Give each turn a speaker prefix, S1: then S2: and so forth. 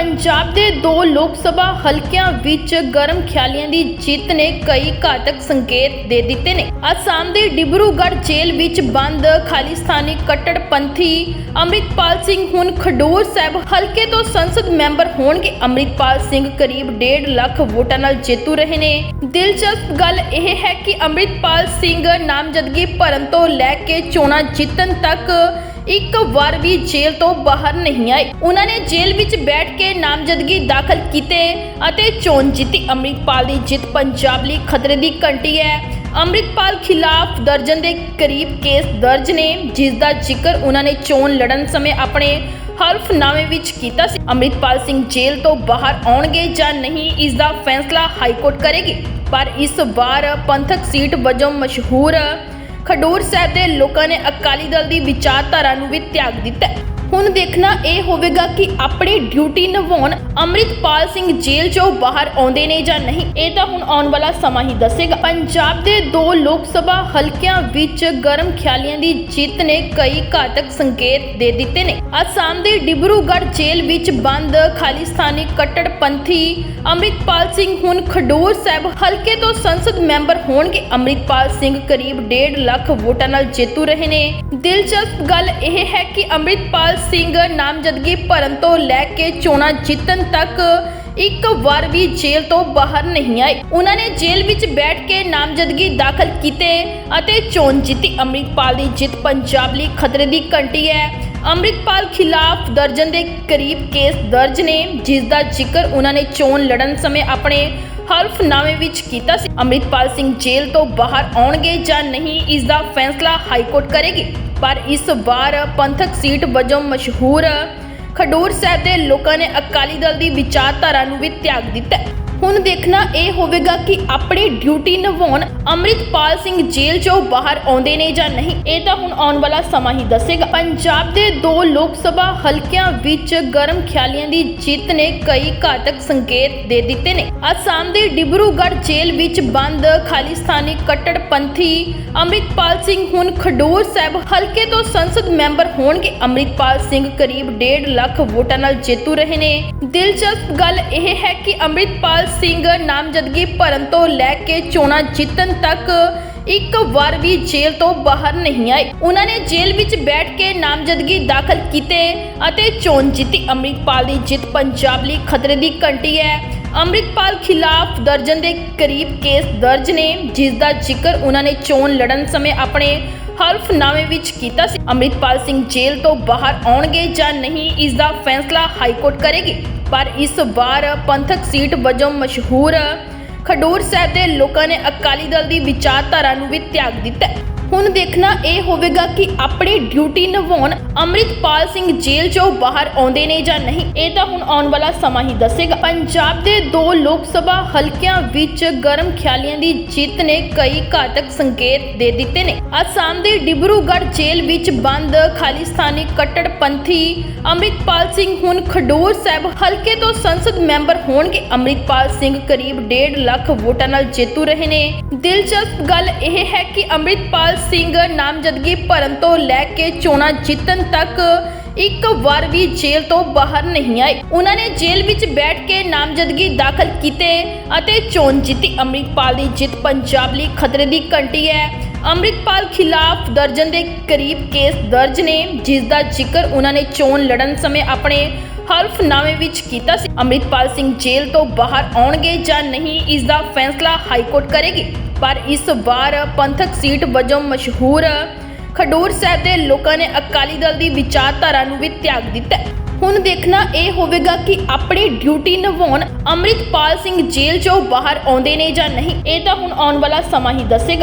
S1: ਪੰਜਾਬ ਦੇ ਦੋ ਲੋਕ ਸਭਾ ਹਲਕਿਆਂ ਵਿੱਚ ਗਰਮ ਖਿਆਲੀਆਂ ਦੀ ਜਿੱਤ ਨੇ ਕਈ ਘਾਤਕ ਸੰਕੇਤ ਦੇ ਦਿੱਤੇ ਨੇ। ਅਸਾਮ ਦੇ ਡਿਬਰੂਗੜ੍ਹ ਜੇਲ੍ਹ ਵਿੱਚ ਬੰਦ ਖਾਲਿਸਤਾਨੀ ਕੱਟੜਪੰਥੀ ਅੰਮ੍ਰਿਤਪਾਲ ਸਿੰਘ ਹੁਣ ਖਡੂਰ ਸਾਹਿਬ ਹਲਕੇ ਤੋਂ ਸੰਸਦ ਮੈਂਬਰ ਹੋਣਗੇ। ਅੰਮ੍ਰਿਤਪਾਲ ਸਿੰਘ ਕਰੀਬ 1.5 ਲੱਖ ਵੋਟਾਂ ਨਾਲ ਜੇਤੂ ਰਹੇ ਨੇ। ਦਿਲਚਸਪ ਗੱਲ ਇਹ ਹੈ ਕਿ ਅੰਮ੍ਰਿਤਪਾਲ ਸਿੰਘ ਨਾਮਜ਼ਦਗੀ ਭਰਨ ਤੋਂ ਲੈ ਕੇ ਚੋਣਾਂ ਜਿੱਤਣ ਤੱਕ ਇੱਕ ਵਾਰ ਵੀ ਜੇਲ੍ਹ ਤੋਂ ਬਾਹਰ ਨਹੀਂ ਆਏ। ਉਹਨਾਂ ਨੇ ਜੇਲ੍ਹ ਵਿੱਚ ਬੈਠ ਕੇ ਨਾਮਜ਼ਦਗੀ ਦਾਖਲ ਕੀਤੇ ਅਤੇ ਚੋਣ ਜਿੱਤੀ। ਅੰਮ੍ਰਿਤਪਾਲ ਦੀ ਜਿੱਤ ਪੰਜਾਬ ਲਈ ਖਤਰੇ ਦੀ ਘੰਟੀ ਹੈ। ਅੰਮ੍ਰਿਤਪਾਲ ਖਿਲਾਫ ਦਰਜਨ ਦੇ ਕਰੀਬ ਕੇਸ ਦਰਜ ਨੇ, ਜਿਸ ਦਾ ਜ਼ਿਕਰ ਉਹਨਾਂ ਨੇ ਚੋਣ ਲੜਨ ਸਮੇਂ ਆਪਣੇ ਹਲਫਨਾਮੇ ਵਿੱਚ ਕੀਤਾ ਸੀ। ਅੰਮ੍ਰਿਤਪਾਲ ਸਿੰਘ ਜੇਲ੍ਹ ਤੋਂ ਬਾਹਰ ਆਉਣਗੇ ਜਾਂ ਨਹੀਂ, ਇਸ ਦਾ ਫੈਸਲਾ ਹਾਈ ਕੋਰਟ ਕਰੇਗੀ। ਪਰ ਇਸ ਵਾਰ ਪੰਥਕ ਸੀਟ ਵਜੋਂ ਮਸ਼ਹੂਰ ਖਡੂਰ ਸਾਹਿਬ ਦੇ ਲੋਕਾਂ ਨੇ ਅਕਾਲੀ ਦਲ ਦੀ ਵਿਚਾਰਧਾਰਾ ਨੂੰ ਵੀ ਤਿਆਗ ਦਿੱਤਾ ਹੁਣ ਦੇਖਣਾ ਇਹ ਹੋਵੇਗਾ ਕਿ ਆਪਣੀ ਡਿਊਟੀ ਨਿਭਾਉਣ ਅੰਮ੍ਰਿਤਪਾਲ ਸਿੰਘ ਜੇਲ੍ਹ ਚੋਂ ਬਾਹਰ ਆਉਂਦੇ ਨੇ ਜਾਂ ਨਹੀਂ। ਇਹ ਤਾਂ ਹੁਣ ਆਉਣ ਵਾਲਾ ਸਮਾਂ ਹੀ ਦੱਸੇਗਾ। ਪੰਜਾਬ ਦੇ ਦੋ ਲੋਕ ਸਭਾ ਹਲਕਿਆਂ ਵਿੱਚ ਗਰਮ ਖਿਆਲੀਆਂ ਦੀ ਜਿੱਤ ਨੇ ਕਈ ਘਾਤਕ ਸੰਕੇਤ ਦੇ ਦਿੱਤੇ ਨੇ। ਅਸਾਮ ਦੇ ਡਿਬਰੂਗੜ੍ਹ ਜੇਲ੍ਹ ਵਿੱਚ ਬੰਦ ਖਾਲਿਸਤਾਨੀ ਕੱਟੜਪੰਥੀ ਅੰਮ੍ਰਿਤਪਾਲ ਸਿੰਘ ਹੁਣ ਖਡੂਰ ਸਾਹਿਬ ਹਲਕੇ ਤੋਂ ਸੰਸਦ ਮੈਂਬਰ ਹੋਣਗੇ। ਅੰਮ੍ਰਿਤਪਾਲ ਸਿੰਘ ਕਰੀਬ 1.5 ਲੱਖ ਵੋਟਾਂ ਨਾਲ ਜੇਤੂ ਰਹੇ ਨੇ। ਦਿਲਚਸਪ ਗੱਲ ਇਹ ਹੈ ਕਿ ਅੰਮ੍ਰਿਤਪਾਲ ਸਿੰਘ ਨਾਮਜ਼ਦਗੀ ਭਰਨ ਤੋਂ ਲੈ ਕੇ ਚੋਣਾਂ ਜਿੱਤਣ ਤੱਕ ਇੱਕ ਵਾਰ ਵੀ ਜੇਲ੍ਹ ਤੋਂ ਬਾਹਰ ਨਹੀਂ ਆਏ। ਉਹਨਾਂ ਨੇ ਜੇਲ੍ਹ ਵਿੱਚ ਬੈਠ ਕੇ ਨਾਮਜ਼ਦਗੀ ਦਾਖਲ ਕੀਤੇ ਅਤੇ ਚੋਣ ਜਿੱਤੀ। ਅੰਮ੍ਰਿਤਪਾਲ ਦੀ ਜਿੱਤ ਪੰਜਾਬ ਲਈ ਖਤਰੇ ਦੀ ਘੰਟੀ ਹੈ। ਅੰਮ੍ਰਿਤਪਾਲ ਖਿਲਾਫ ਦਰਜਨ ਦੇ ਕਰੀਬ ਕੇਸ ਦਰਜ ਨੇ, ਜਿਸ ਦਾ ਜ਼ਿਕਰ ਉਹਨਾਂ ਨੇ ਚੋਣ ਲੜਨ ਸਮੇਂ ਆਪਣੇ ਹਲਫਨਾਮੇ ਵਿੱਚ ਕੀਤਾ ਸੀ। ਅੰਮ੍ਰਿਤਪਾਲ ਸਿੰਘ ਜੇਲ੍ਹ ਤੋਂ ਬਾਹਰ ਆਉਣਗੇ ਜਾਂ ਨਹੀਂ, ਇਸ ਦਾ ਫੈਸਲਾ ਹਾਈ ਕੋਰਟ ਕਰੇਗੀ। ਪਰ ਇਸ ਵਾਰ ਪੰਥਕ ਸੀਟ ਵਜੋਂ ਮਸ਼ਹੂਰ ਖਡੂਰ ਸਾਹਿਬ ਦੇ ਲੋਕਾਂ ਨੇ ਅਕਾਲੀ ਦਲ ਦੀ ਵਿਚਾਰਧਾਰਾ ਨੂੰ ਵੀ ਤਿਆਗ ਦਿੱਤਾ ਹੁਣ ਦੇਖਣਾ ਇਹ ਹੋਵੇਗਾ ਕਿ ਆਪਣੀ ਡਿਊਟੀ ਨਿਭਾਉਣ ਅੰਮ੍ਰਿਤਪਾਲ ਸਿੰਘ ਜੇਲ੍ਹ ਚੋਂ ਬਾਹਰ ਆਉਂਦੇ ਨੇ ਜਾਂ ਨਹੀਂ। ਇਹ ਤਾਂ ਹੁਣ ਆਉਣ ਵਾਲਾ ਸਮਾਂ ਹੀ ਦੱਸੇਗਾ। ਪੰਜਾਬ ਦੇ ਦੋ ਲੋਕ ਸਭਾ ਹਲਕਿਆਂ ਵਿੱਚ ਗਰਮ ਖਿਆਲੀਆਂ ਦੀ ਜਿੱਤ ਨੇ ਕਈ ਘਾਤਕ ਸੰਕੇਤ ਦੇ ਦਿੱਤੇ ਨੇ। ਅਸਾਮ ਦੇ ਡਿਬਰੂਗੜ੍ਹ ਜੇਲ੍ਹ ਵਿੱਚ ਬੰਦ ਖਾਲਿਸਤਾਨੀ ਕੱਟੜਪੰਥੀ ਅੰਮ੍ਰਿਤਪਾਲ ਸਿੰਘ ਹੁਣ ਖਡੂਰ ਸਾਹਿਬ ਹਲਕੇ ਤੋਂ ਸੰਸਦ ਮੈਂਬਰ ਹੋਣਗੇ। ਅੰਮ੍ਰਿਤਪਾਲ ਸਿੰਘ ਕਰੀਬ 1.5 ਲੱਖ ਵੋਟਾਂ ਨਾਲ ਜੇਤੂ ਰਹੇ ਨੇ। ਦਿਲਚਸਪ ਗੱਲ ਇਹ ਹੈ ਕਿ ਅੰਮ੍ਰਿਤਪਾਲ ਸਿੰਘ ਨਾਮਜ਼ਦਗੀ ਭਰਨ ਤੋਂ ਲੈ ਕੇ ਚੋਣਾਂ ਜਿੱਤਣ ਤੱਕ ਇੱਕ ਵਾਰ ਵੀ ਜੇਲ੍ਹ ਤੋਂ ਬਾਹਰ ਨਹੀਂ ਆਏ। ਉਹਨਾਂ ਨੇ ਜੇਲ੍ਹ ਵਿੱਚ ਬੈਠ ਕੇ ਨਾਮਜ਼ਦਗੀ ਦਾਖਲ ਕੀਤੇ ਅਤੇ ਚੋਣ ਜਿੱਤੀ। ਅੰਮ੍ਰਿਤਪਾਲ ਦੀ ਜਿੱਤ ਪੰਜਾਬ ਲਈ ਖਤਰੇ ਦੀ ਘੰਟੀ ਹੈ। ਅੰਮ੍ਰਿਤਪਾਲ ਖਿਲਾਫ ਦਰਜਨ ਦੇ ਕਰੀਬ ਕੇਸ ਦਰਜ ਨੇ, ਜਿਸ ਦਾ ਜ਼ਿਕਰ ਉਹਨਾਂ ਨੇ ਚੋਣ ਲੜਨ ਸਮੇਂ ਆਪਣੇ ਹਲਫਨਾਮੇ ਵਿੱਚ ਕੀਤਾ ਸੀ। ਅੰਮ੍ਰਿਤਪਾਲ ਸਿੰਘ ਜੇਲ੍ਹ ਤੋਂ ਬਾਹਰ ਆਉਣਗੇ ਜਾਂ ਨਹੀਂ, ਇਸ ਦਾ ਫੈਸਲਾ ਹਾਈ ਕੋਰਟ ਕਰੇਗੀ। ਪਰ ਇਸ ਵਾਰ ਪੰਥਕ ਸੀਟ ਵਜੋਂ ਮਸ਼ਹੂਰ ਖਡੂਰ ਸਾਹਿਬ ਦੇ ਲੋਕਾਂ ਨੇ ਅਕਾਲੀ ਦਲ ਦੀ ਵਿਚਾਰਧਾਰਾ ਨੂੰ ਵੀ ਤਿਆਗ ਦਿੱਤਾ ਹੁਣ ਦੇਖਣਾ ਇਹ ਹੋਵੇਗਾ ਕਿ ਆਪਣੀ ਡਿਊਟੀ ਨਿਭਾਉਣ ਅੰਮ੍ਰਿਤਪਾਲ ਸਿੰਘ ਜੇਲ੍ਹ ਚੋਂ ਬਾਹਰ ਆਉਂਦੇ ਨੇ ਜਾਂ ਨਹੀਂ। ਇਹ ਤਾਂ ਹੁਣ ਆਉਣ ਵਾਲਾ ਸਮਾਂ ਹੀ ਦੱਸੇਗਾ। ਪੰਜਾਬ ਦੇ ਦੋ ਲੋਕ ਸਭਾ ਹਲਕਿਆਂ ਵਿੱਚ ਗਰਮ ਖਿਆਲੀਆਂ ਦੀ ਜਿੱਤ ਨੇ ਕਈ ਘਾਤਕ ਸੰਕੇਤ ਦੇ ਦਿੱਤੇ ਨੇ। ਅਸਾਮ ਦੇ ਡਿਬਰੂਗੜ੍ਹ ਜੇਲ੍ਹ ਵਿੱਚ ਬੰਦ ਖਾਲਿਸਤਾਨੀ ਕੱਟੜਪੰਥੀ ਅੰਮ੍ਰਿਤਪਾਲ ਸਿੰਘ ਹੁਣ ਖਡੂਰ ਸਾਹਿਬ ਹਲਕੇ ਤੋਂ ਸੰਸਦ ਮੈਂਬਰ ਹੋਣਗੇ। ਅੰਮ੍ਰਿਤਪਾਲ ਸਿੰਘ ਕਰੀਬ 1.5 ਲੱਖ ਵੋਟਾਂ ਨਾਲ ਜੇਤੂ ਰਹੇ ਨੇ। ਦਿਲਚਸਪ ਗੱਲ ਇਹ ਹੈ ਕਿ ਅੰਮ੍ਰਿਤਪਾਲ ਸਿੰਘ ਨਾਮਜ਼ਦਗੀ ਭਰਨ ਤੋਂ ਲੈ ਕੇ ਚੋਣਾਂ ਜਿੱਤਣ ਤੱਕ ਇੱਕ ਵਾਰ ਵੀ ਜੇਲ੍ਹ ਤੋਂ ਬਾਹਰ ਨਹੀਂ ਆਏ। ਉਹਨਾਂ ਨੇ ਜੇਲ੍ਹ ਵਿੱਚ ਬੈਠ ਕੇ ਨਾਮਜ਼ਦਗੀ ਦਾਖਲ ਕੀਤੇ ਅਤੇ ਚੋਣ ਜਿੱਤੀ। ਅੰਮ੍ਰਿਤਪਾਲ ਦੀ ਜਿੱਤ ਪੰਜਾਬ ਲਈ ਖਤਰੇ ਦੀ ਘੰਟੀ ਹੈ। ਅੰਮ੍ਰਿਤਪਾਲ ਖਿਲਾਫ ਦਰਜਨ ਦੇ ਕਰੀਬ ਕੇਸ ਦਰਜ ਨੇ, ਜਿਸ ਦਾ ਜ਼ਿਕਰ ਉਹਨਾਂ ਨੇ ਚੋਣ ਲੜਨ ਸਮੇਂ ਆਪਣੇ ਹਲਫਨਾਮੇ ਵਿੱਚ ਕੀਤਾ ਸੀ। ਅੰਮ੍ਰਿਤਪਾਲ ਸਿੰਘ ਜੇਲ੍ਹ ਤੋਂ ਬਾਹਰ ਆਉਣਗੇ ਜਾਂ ਨਹੀਂ, ਇਸ ਦਾ ਫੈਸਲਾ ਹਾਈ ਕੋਰਟ ਕਰੇਗੀ। ਪਰ ਇਸ ਵਾਰ ਪੰਥਕ ਸੀਟ ਵਜੋਂ ਮਸ਼ਹੂਰ ਖਡੂਰ ਸਾਹਿਬ ਦੇ ਲੋਕਾਂ ਨੇ ਅਕਾਲੀ ਦਲ ਦੀ ਵਿਚਾਰਧਾਰਾ ਨੂੰ ਵੀ ਤਿਆਗ ਦਿੱਤਾ ਹੁਣ ਦੇਖਣਾ ਇਹ ਹੋਵੇਗਾ ਕਿ ਆਪਣੀ ਡਿਊਟੀ ਨਿਭਾਉਣ ਅੰਮ੍ਰਿਤਪਾਲ ਸਿੰਘ ਜੇਲ੍ਹ ਚੋਂ ਬਾਹਰ ਆਉਂਦੇ ਨੇ ਜਾਂ ਨਹੀਂ। ਇਹ ਤਾਂ ਹੁਣ ਆਉਣ ਵਾਲਾ ਸਮਾਂ ਹੀ ਦੱਸੇਗਾ।